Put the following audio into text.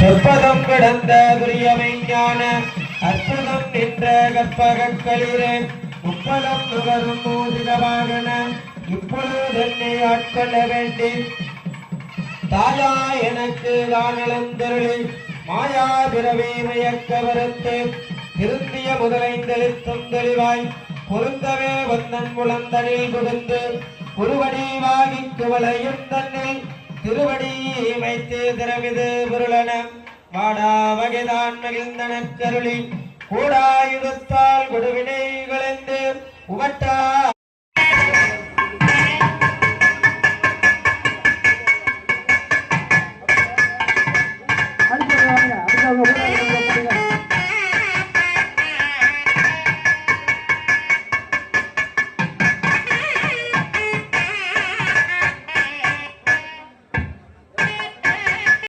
கடந்த துரியமை ஞான அற்புதம் நின்ற கற்பகக்களிரே முப்பதம் நுகரும் மோதிர இப்பொழுது என்னை ஆட்கொள்ள வேண்டி தாயா எனக்கு தானளந்தருளி மாயா பிறவி மயக்க வருத்து திருந்திய தெளித்தும் தெளிவாய் பொருந்தவே வந்தன் குழந்தனில் புகுந்து ஒருவடி வாகி குவளையும் தன்னில் திருவடி வைத்து திரவிது பொருளன வாடா வகைதான் மகிழ்ந்தனக்கருளி கூடாயுதத்தால் கொடுவினை விளைந்து உமட்ட